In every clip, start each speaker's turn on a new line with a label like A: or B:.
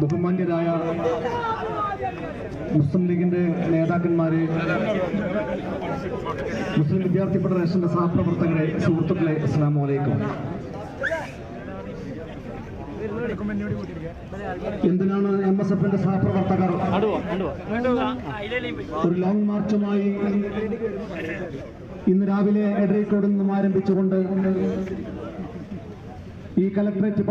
A: ബഹുമാന്യരായ മുസ്ലിം ലീഗിന്റെ നേതാക്കന്മാരെ മുസ്ലിം വിദ്യാർത്ഥി ഫെഡറേഷന്റെ സഹപ്രവർത്തകരെ സുഹൃത്തുക്കളെ അസ്സാം എന്തിനാണ് എം എസ് എഫിന്റെ സഹപ്രവർത്തകർ ഒരു ലോങ് മാർച്ചുമായി ഇന്ന് രാവിലെ എഡ്രീക്കോടിൽ നിന്നും ആരംഭിച്ചുകൊണ്ട് ഈ കലക്ടറേറ്റ്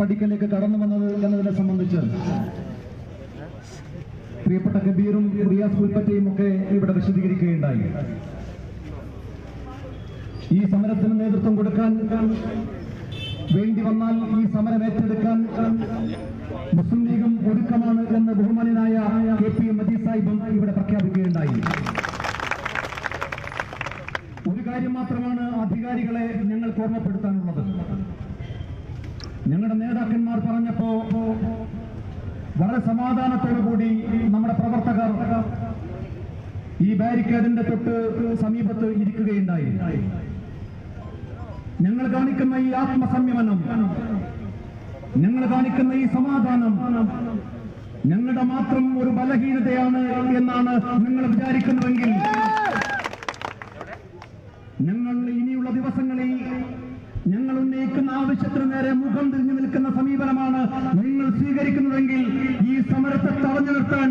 A: പടിക്കലേക്ക് കടന്നു വന്നത് എന്നതിനെ സംബന്ധിച്ച് പ്രിയപ്പെട്ട കബീറും റിയാസ് ഉൽപ്പറ്റയും ഒക്കെ ഇവിടെ വിശദീകരിക്കുകയുണ്ടായി. ഈ സമരത്തിന് നേതൃത്വം കൊടുക്കാൻ വേണ്ടി വന്നാൽ ഈ സമരം ഏറ്റെടുക്കാൻ മുസ്ലിം ലീഗും ഒരുക്കമാണ് എന്ന് ബഹുമാനായ കെ പി മജീദ് സാഹിബും ഇവിടെ പ്രഖ്യാപിക്കുകയുണ്ടായി. ഒരു കാര്യം മാത്രമാണ് അധികാരികളെ ഞങ്ങൾക്ക് ഓർമ്മപ്പെടുത്താനുള്ളത്. ഞങ്ങളുടെ നേതാക്കന്മാർ പറഞ്ഞപ്പോ വളരെ സമാധാനത്തോടു കൂടി നമ്മുടെ പ്രവർത്തകർ ഈ ബാരിക്കേഡിന്റെ തൊട്ട് സമീപത്ത് ഇരിക്കുകയുണ്ടായി. ഞങ്ങൾ കാണിക്കുന്ന ഈ ആത്മസംയമനം ഞങ്ങൾ കാണിക്കുന്ന ഈ സമാധാനം ഞങ്ങളുടെ മാത്രം ഒരു ബലഹീനതയാണ് എന്നാണ് നിങ്ങൾ വിചാരിക്കുന്നതെങ്കിൽ ഞങ്ങൾ ഇനിയുള്ള ദിവസങ്ങളിൽ ഞങ്ങൾ ഉന്നയിക്കുന്ന ആവശ്യത്തിന് നേരെ മുഖം തിരിഞ്ഞു നിൽക്കുന്ന സമീപനമാണ് നിങ്ങൾ സ്വീകരിക്കുന്നതെങ്കിൽ ഈ സമരത്തെ തടഞ്ഞു നിർത്താൻ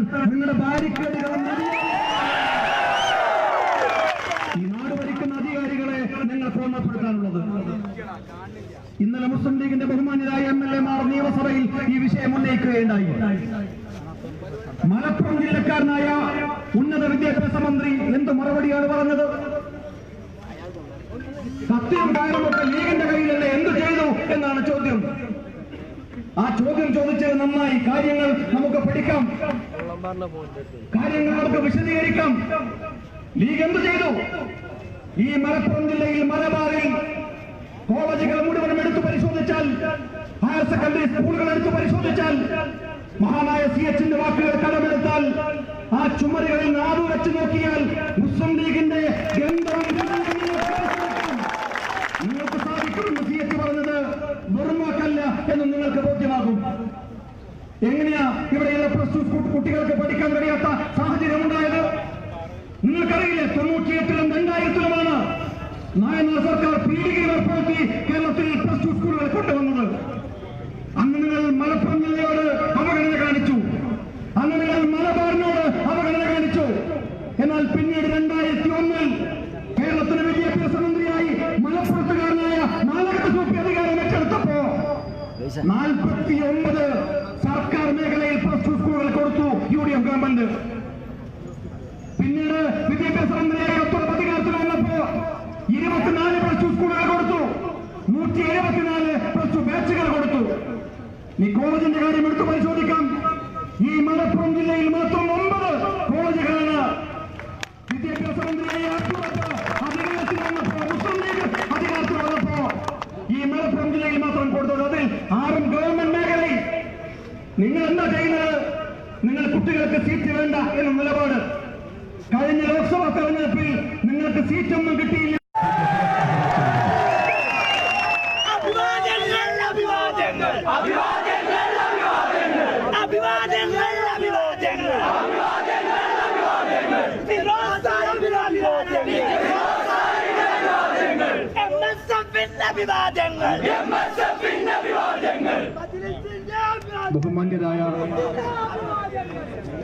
A: ഈ നാട് ഭരിക്കുന്ന അധികാരികളെ ഞങ്ങൾക്ക് ഓർമ്മപ്പെടുത്താനുള്ളത് ഇന്നലെ മുസ്ലിം ലീഗിന്റെ ബഹുമാന്യരായ എം എൽ എ മാർ നിയമസഭയിൽ ഈ വിഷയം ഉന്നയിക്കുകയുണ്ടായി. മലപ്പുറം ജില്ലക്കാരനായ ഉന്നത വിദ്യാഭ്യാസ മന്ത്രി എന്ത് മറുപടിയാണ് പറഞ്ഞത്? സത്യം കാര്യമൊക്കെ ലീഗിന്റെ കയ്യിലല്ലേ എന്ത് ചെയ്തു എന്നാണ് ചോദ്യം. ആ ചോദ്യം ചോദിച്ചത് നന്നായി. കാര്യങ്ങൾ പഠിക്കാം കാര്യങ്ങൾ നമുക്ക് വിശദീകരിക്കാം. ലീഗ് എന്ത് ചെയ്തു? ഈ മലപ്പുറം ജില്ലയിൽ മലബാറിൽ കോളേജുകൾ മുഴുവനും എടുത്തു പരിശോധിച്ചാൽ ഹയർ സെക്കൻഡറി സ്കൂളുകൾ എടുത്തു പരിശോധിച്ചാൽ മഹാനായ സി എച്ചിന്റെ വാക്കുകൾ കടമെടുത്താൽ ആ ചുമരുകളിൽ നാടു വെച്ച് നോക്കിയാൽ മുസ്ലിം ലീഗിന്റെ ഗന്ധം നിങ്ങൾക്ക് സാധിക്കുമെന്ന് സി എച്ച് പറഞ്ഞത് വെറും വാക്കല്ല എന്ന് നിങ്ങൾക്ക് ബോധ്യമാകും എങ്ങനെയാ ഇവിടെയുള്ള പ്ലസ് ടു കുട്ടികൾക്ക് പഠിക്കാൻ കഴിയാത്ത സാഹചര്യം ഉണ്ടായത് നിങ്ങൾക്കറിയില്ലേ? തൊണ്ണൂറ്റിയെട്ടിലും രണ്ടായിരത്തിലുമാണ് നായനാർ സർക്കാർ പീഡികയിൽ ഏർപ്പെടുത്തി കേരളത്തിൽ പ്ലസ് ടു സ്കൂളുകൾ കൊണ്ടുവന്നത് അന്ന് നിങ്ങൾ മലപ്പുറം ജില്ലയോട് അവഗണന കാണിച്ചു അന്ന് നിങ്ങൾ മലബാറിനോട് അവഗണന കാണിച്ചു എന്നാൽ പിന്നീട് രണ്ടായിരത്തി ഒന്നിൽ കേരളത്തിന്റെ വിദ്യാഭ്യാസ മന്ത്രിയായി മലപ്പുറത്തുകാരനായ നാലകത്ത് സൂപ്പി അധികാരം ഏറ്റെടുത്തപ്പോ നാൽപ്പത്തി ഒമ്പത് സർക്കാർ മേഖലയിൽ പ്ലസ് ടു സ്കൂളുകൾ കൊടുത്തു ഗവൺമെന്റ് പിന്നീട് വിദ്യാഭ്യാസ മന്ത്രിയായി ഒത്തുറപ്പ് പ്രതികാരത്തിൽ വന്നപ്പോ ഇരുപത്തിനാല് പ്ലസ് ടു സ്കൂളുകൾ കൊടുത്തു. നൂറ്റി എഴുപത്തിനാല് പ്ലസ് ടു ബാച്ചുകൾ കൊടുത്തു. ഈ കോളേജിന്റെ കാര്യം എടുത്തു പരിശോധിക്കാം. ഈ മലപ്പുറം ജില്ലയിൽ മാത്രം ഒമ്പത് കോളേജുകളാണ് വിദ്യാഭ്യാസ മന്ത്രിയായി ഒത്തുറപ്പ് അധികാരത്തിൽ വന്നപ്പോ മുസ്ലിം ലീഗ് അധികാരത്തിൽ വന്നപ്പോ ഈ മലപ്പുറം ജില്ലയിൽ മാത്രം കൊടുത്തത് അതിൽ ആറും ഗവൺമെന്റ് മേഖലയിൽ നിങ്ങൾ എന്താ ചെയ്യുന്നത് നിങ്ങൾ കുട്ടികൾക്ക് സീറ്റ് വേണ്ട എന്ന നിലപാട് കഴിഞ്ഞ ലോക്സഭാ തെരഞ്ഞെടുപ്പിൽ നിങ്ങൾക്ക് സീറ്റൊന്നും കിട്ടിയില്ല.
B: അഭിവാദ്യങ്ങൾ അഭിവാദ്യങ്ങൾ. അഭിവാദ്യങ്ങൾ അഭിവാദ്യങ്ങൾ. ഫിറോസായ അഭിവാദ്യങ്ങൾ. എം എസ് എഫിന്റെ അഭിവാദ്യങ്ങൾ.
A: ബഹുമാന്യരായ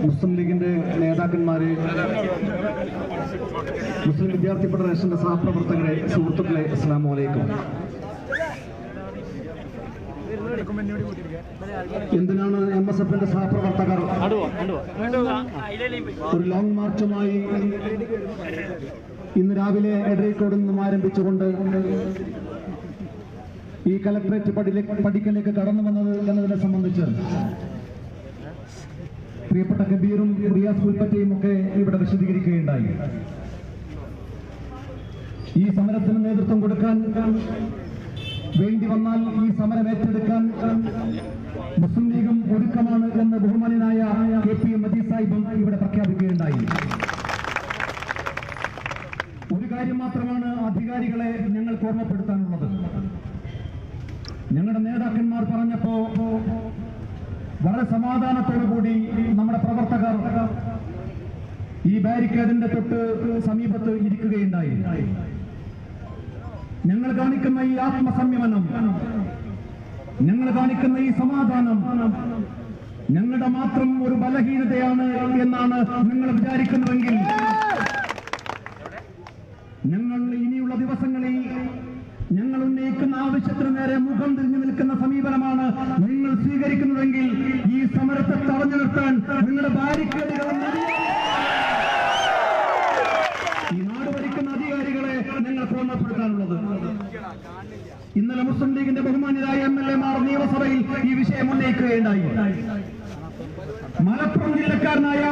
A: മുസ്ലിം ലീഗിന്റെ നേതാക്കന്മാരെ മുസ്ലിം വിദ്യാർത്ഥി ഫെഡറേഷന്റെ സഹപ്രവർത്തകരെ സുഹൃത്തുക്കളെ അസ്സാം വലൈക്കും എന്തിനാണ് എം എസ് എഫിന്റെ സഹപ്രവർത്തകർ ഒരു ലോങ് മാർച്ചുമായി ഇന്ന് രാവിലെ എഡ്രീക്കോടിൽ നിന്നും ആരംഭിച്ചുകൊണ്ട് ഈ കലക്ടറേറ്റ് പടിയിലേക്ക് പടിക്കലേക്ക് കടന്നു വന്നത് എന്നതിനെ സംബന്ധിച്ച് പ്രിയപ്പെട്ട കബീറും റിയാസ് പുൽപ്പറ്റയും ഒക്കെ ഇവിടെ വിശദീകരിക്കുകയുണ്ടായി. ഈ സമരത്തിന് നേതൃത്വം കൊടുക്കാൻ വേണ്ടി വന്നാൽ ഈ സമരം ഏറ്റെടുക്കാൻ മുസ്ലിം ലീഗും ഒരുക്കമാണ് എന്ന് ബഹുമാനായ കെ പി മജീദ് സാഹിബും ഇവിടെ പ്രഖ്യാപിക്കുകയുണ്ടായി. ഒരു കാര്യം മാത്രമാണ് അധികാരികളെ ഞങ്ങൾക്ക് ഓർമ്മപ്പെടുത്താനുള്ളത്. ഞങ്ങളുടെ നേതാക്കന്മാർ പറഞ്ഞപ്പോ വളരെ സമാധാനത്തോടു കൂടി നമ്മുടെ പ്രവർത്തകർ ഈ ബാരിക്കേഡിന്റെ തൊട്ട് സമീപത്ത് ഇരിക്കുകയുണ്ടായി. ഞങ്ങൾ കാണിക്കുന്ന ഈ ആത്മസംയമനം ഞങ്ങൾ കാണിക്കുന്ന ഈ സമാധാനം ഞങ്ങളുടെ മാത്രം ഒരു ബലഹീനതയാണ് എന്നാണ് നിങ്ങൾ വിചാരിക്കുന്നതെങ്കിൽ ഞങ്ങൾ ഇനിയുള്ള ദിവസങ്ങളിൽ ഞങ്ങൾ ഉന്നയിക്കുന്ന ആവശ്യത്തിന് നേരെ മുഖം തിരിഞ്ഞു നിൽക്കുന്ന സമീപനമാണ് നിങ്ങളുടെ ബാരിക്കേഡുകൾ ഈ നാട് ഭരിക്കുന്ന അധികാരികളെ ഞങ്ങൾക്ക് ഓർമ്മപ്പെടുത്താനുള്ളത് ഇന്നലെ മുസ്ലിം ലീഗിന്റെ ബഹുമാന്യരായ എം എൽ എ മാർ നിയമസഭയിൽ ഈ വിഷയം ഉന്നയിക്കുകയുണ്ടായി. മലപ്പുറം ജില്ലക്കാരനായ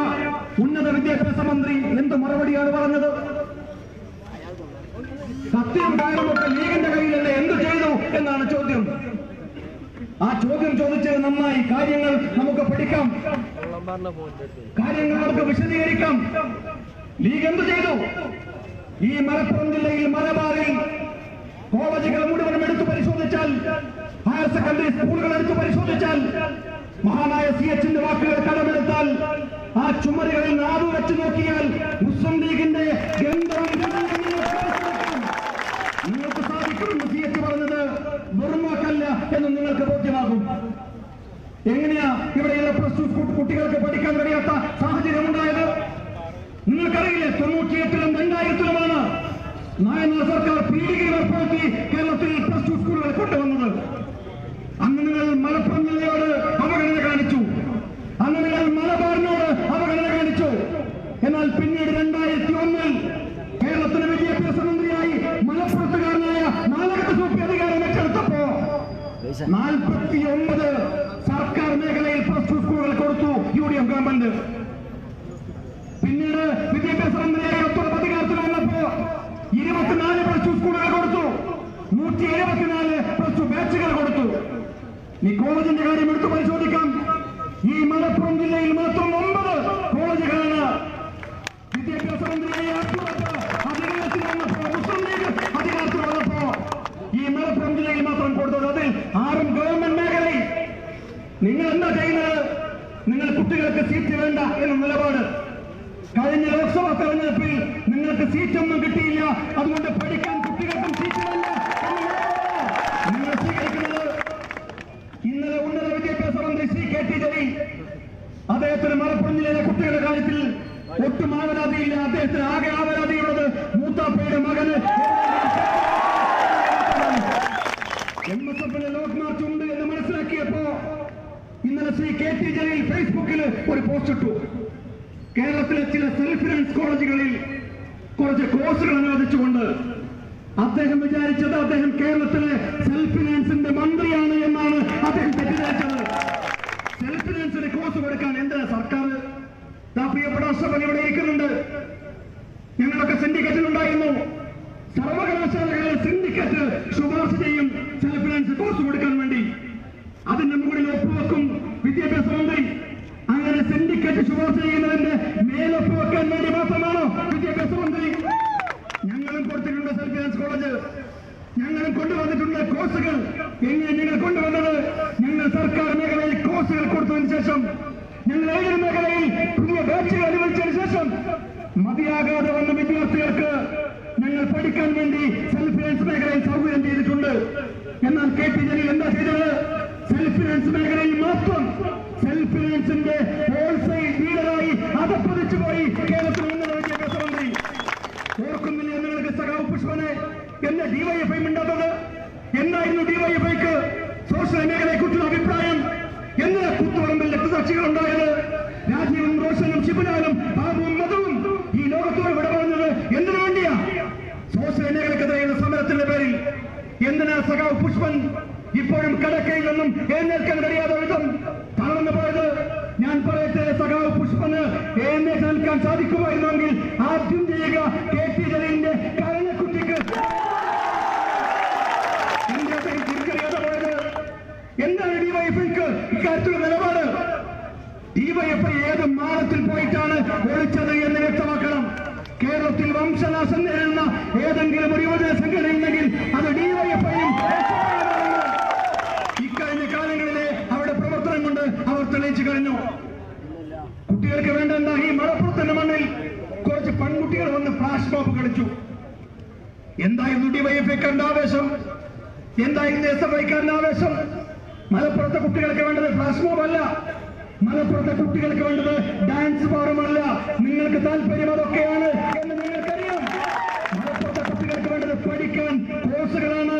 A: ഉന്നത വിദ്യാഭ്യാസ മന്ത്രി എന്ത് മറുപടിയാണ് പറഞ്ഞത്? സത്യം ലീഗിന്റെ കയ്യിലല്ലേ എന്ത് ചെയ്തു എന്നാണ് ചോദ്യം. ആ ചോദ്യം ചോദിച്ചത് നന്നായി കാര്യങ്ങൾ നമുക്ക് പഠിക്കാം. കാര്യങ്ങൾ നമുക്ക് വിശദീകരിക്കാം. ലീഗ് എന്ത് ചെയ്തു? ഈ മലപ്പുറം ജില്ലയിൽ മലബാറിൽ കോളേജുകൾ മുഴുവനും എടുത്തു പരിശോധിച്ചാൽ ഹയർ സെക്കൻഡറി സ്കൂളുകൾ എടുത്തു പരിശോധിച്ചാൽ മഹാനായ സി എച്ചിന്റെ വാക്കുകൾ കടമെടുത്താൽ ആ ചുമരുകളിൽ നാവ് വെച്ച് നോക്കിയാൽ മുസ്ലിം ലീഗിന്റെ നിങ്ങൾക്ക് സാധിക്കും സി എച്ച് പറഞ്ഞത് വെറുമാക്കല്ല എന്ന് നിങ്ങൾക്ക് ബോധ്യമാകും. എങ്ങനെയാ ഇവിടെയുള്ള പ്ലസ് ടു കുട്ടികൾക്ക് പഠിക്കാൻ കഴിയാത്ത സാഹചര്യം ഉണ്ടായത് നിങ്ങൾക്കറിയില്ലേ തൊണ്ണൂറ്റിയെട്ടിലും രണ്ടായിരത്തിലുമാണ് നായനാർ സർക്കാർ പീഡികയിൽ ഏർപ്പെടുത്തി കേരളത്തിൽ പ്ലസ് ടു സ്കൂളുകൾ കൊണ്ടുവന്നത്. അന്ന് നിങ്ങൾ മലപ്പുറം ജില്ലയോട് അവഗണന കാണിച്ചു അന്ന് നിങ്ങൾ മലബാറിനോട് അവഗണന കാണിച്ചു എന്നാൽ പിന്നീട് രണ്ടായിരത്തി ഒന്നിൽ കേരളത്തിന്റെ വിദ്യാഭ്യാസ മന്ത്രിയായി മലപ്പുറത്തുകാരനായ നാലാമത്തെ സൂപ്പി അധികാരം ഏറ്റെടുത്തപ്പോ നാൽപ്പത്തി ഒമ്പത് സർക്കാർ മേഖലയിൽ പ്ലസ് ടു സ്കൂളുകൾ കൊടുത്തു യു ഡി എഫ് ഗവൺമെന്റ് പിന്നീട് വിദ്യാഭ്യാസ മന്ത്രിയായി ഒത്തുറപ്പ് അധികാരത്തിൽ വന്നപ്പോ ഇരുപത്തിനാല് പ്ലസ് ടു സ്കൂളുകൾ കൊടുത്തു നൂറ്റി എഴുപത്തിനാല് പ്ലസ് ടു ബാച്ചുകൾ കൊടുത്തു ഈ കോളേജിന്റെ കാര്യം എടുത്തു പരിശോധിക്കാം. ഈ മലപ്പുറം ജില്ലയിൽ മാത്രം ഒമ്പത് കോളേജുകളാണ്. വിദ്യാഭ്യാസ മന്ത്രിയായി അധികാരത്തിൽ വന്നപ്പോ മുസ്ലിം ലീഗ് അധികാരത്തിൽ വന്നപ്പോ ഈ മലപ്പുറം ജില്ലയിൽ മാത്രം കൊടുത്തത് അതിൽ ആറും ഗവൺമെന്റ് മേഖലയിൽ. നിങ്ങൾ എന്താ ചെയ്യുന്നത്? നിങ്ങൾ കുട്ടികൾക്ക് സീറ്റ് വേണ്ട എന്ന നിലപാട്. കഴിഞ്ഞ ലോക്സഭാ തെരഞ്ഞെടുപ്പിൽ നിങ്ങൾക്ക് സീറ്റൊന്നും കിട്ടിയില്ല. അതുകൊണ്ട് പഠിക്കാൻ കുട്ടികൾക്കും സീറ്റ് അദ്ദേഹത്തിന് മലപ്പുറം ജില്ലയിലെ കുട്ടികളുടെ കാര്യത്തിൽ ഒട്ടും ആവരാതിയില്ല. അദ്ദേഹത്തിന് ആകെ ആവരാതിയുള്ളത് മൂത്താപ്പയുടെ മകന്. എം എസ് ഉണ്ട് എന്ന് മനസ്സിലാക്കിയപ്പോ ഇന്നലെ ശ്രീ കെ ടി ജലീൽ ഫേസ്ബുക്കിൽ ഒരു പോസ്റ്റ് ഇട്ടു. കേരളത്തിലെ ചില സെൽഫ് ഫിനാൻസ് കോളേജുകളിൽ കുറച്ച് കോഴ്സുകൾ അനുവദിച്ചുകൊണ്ട് അദ്ദേഹം വിചാരിച്ചത് അദ്ദേഹം കേരളത്തിലെ സെൽഫ് ഫിനാൻസിന്റെ മന്ത്രിയാണ് എന്നാണ് അദ്ദേഹം തെറ്റിദ്ധരിച്ചത്. കോഴ്സ് കൊടുക്കാൻ എന്ത് സർക്കാർ പ്രിയപ്പെട്ട അശ്വൻ ഇവിടെ ഇരിക്കുന്നുണ്ട്? ഞങ്ങളൊക്കെ സിൻഡിക്കേറ്റിൽ ഉണ്ടായിരുന്നു സർവകലാശാലകളിലെ സിൻഡിക്കേറ്റ് ശുപാർശ ചെയ്യും. സെൽഫ് ഫിനാൻസ് കോഴ്സ് കൊടുക്കാൻ വേണ്ടി. അതിന്റെ മുകളിൽ ഒപ്പുവെക്കും വിദ്യാഭ്യാസ മന്ത്രി. അങ്ങനെ സിൻഡിക്കേറ്റ് ശുപാർശ ചെയ്യുന്നതിന്റെ മേലൊപ്പ് വെക്കാൻ വേണ്ടി മാത്രമാണോ വിദ്യാഭ്യാസ മന്ത്രി? ഞങ്ങളും കൊടുത്തിട്ടുണ്ട് സെൽഫ് ഫിനാൻസ് കോളേജ് ഞങ്ങളും കൊണ്ടുവന്നിട്ടുണ്ട് കോഴ്സുകൾ എങ്ങനെ ഞങ്ങൾ കൊണ്ടുവന്നത്? ഞങ്ങൾ സർക്കാർ ശേഷം ഞങ്ങൾ മേഖലയിൽ പുതിയ ബാച്ചുകൾ അനുവദിച്ചതിന് ശേഷം മതിയാകാതെ വന്ന വിദ്യാർത്ഥികൾക്ക് ഞങ്ങൾ പഠിക്കാൻ വേണ്ടി സെൽഫ് ഫിനാൻസ് മേഖലയിൽ സൗകര്യം ചെയ്തിട്ടുണ്ട്. എന്നാൽ കെ പി ജലീൽ എന്താ ചെയ്തത്? സെൽഫ് ഫിനാൻസ് മേഖലയിൽ മാത്രം സെൽഫ് ഫിനാൻസിന്റെ ഹോൾസെയിൽ ഡീലറായി അതപ്പതിച്ചു പോയി കേരളത്തിൽ ഉന്നത വിദ്യാഭ്യാസ മന്ത്രി ഓർക്കുന്നില്ല നിങ്ങൾക്ക് സഖാവ് പുഷ്പനെ? എന്നെ ഡിവൈഎഫ്ഐ മിണ്ടാത്തത്? എന്നായിരുന്നു ഡിവൈഎഫ്ഐക്ക് സോഷ്യൽ മേഖലയെ കുറിച്ചുള്ള അഭിപ്രായം? എന്തിനാ കുത്തുപറമ്പിൽ രക്തസാക്ഷികൾ ഉണ്ടായത് രാജീവും റോഷനും ശിബുലാലും ബാബുവും മധുവും ഈ ലോകത്തോട് വിട പറഞ്ഞത് എന്തിനു വേണ്ടിയാ? സോഷ്യൽ മേഖലക്കെതിരെയുള്ള സമരത്തിന്റെ പേരിൽ എന്തിനാ സഖാവ് പുഷ്പൻ ഇപ്പോഴും കടക്കയിൽ നിന്നും എഴുന്നേൽക്കാൻ കഴിയാതെ വിധം തളർന്നു പോയത്? ഞാൻ പറയട്ടെ സഖാവ് പുഷ്പന് എഴുന്നേറ്റ് നിൽക്കാൻ സാധിക്കുമായിരുന്നെങ്കിൽ ലൈഫിൽക്ക് ഇക്കാര്യത്തിലുള്ള നിലപാട്. ഡിവൈഎഫ്ഐ ഏത് മാനത്തിൽ പോയിട്ടാണ് ഒളിച്ചത് എന്ന് വ്യക്തമാക്കണം. കേരളത്തിൽ വംശനാശം നേരിടുന്ന ഏതെങ്കിലും ഒരു യുവജന സംഘടന ഉണ്ടെങ്കിൽ അത് ഡിവൈഎഫ്ഐയും ഇക്കഴിഞ്ഞ കാലങ്ങളിലെ അവരുടെ പ്രവർത്തനം കൊണ്ട് അവർ തെളിയിച്ചു കഴിഞ്ഞു. കുട്ടികൾക്ക് വേണ്ടെന്ന ഈ മലപ്പുറത്തിന്റെ മണ്ണിൽ? കുറച്ച് പെൺകുട്ടികൾ വന്ന് ഫ്ലാഷ് മോപ്പ് കളിച്ചു. എന്തായിരുന്നു ഡിവൈഎഫ്ഐക്കാരന്റെ ആവേശം? എന്തായിരുന്നു എസ് എഫ് ഐക്കാരന്റെ ആവേശം? മലപ്പുറത്തെ കുട്ടികൾക്ക് വേണ്ടത് ഫ്ലാഷ് മോബ് അല്ല. മലപ്പുറത്തെ കുട്ടികൾക്ക് വേണ്ടത് ഡാൻസ് ഫോറമല്ല നിങ്ങൾക്ക് താല്പര്യം അതൊക്കെയാണ് എന്ന് നിങ്ങൾക്കറിയാം. മലപ്പുറത്തെ കുട്ടികൾക്ക് വേണ്ടത് പഠിക്കാൻ കോഴ്സുകളാണ്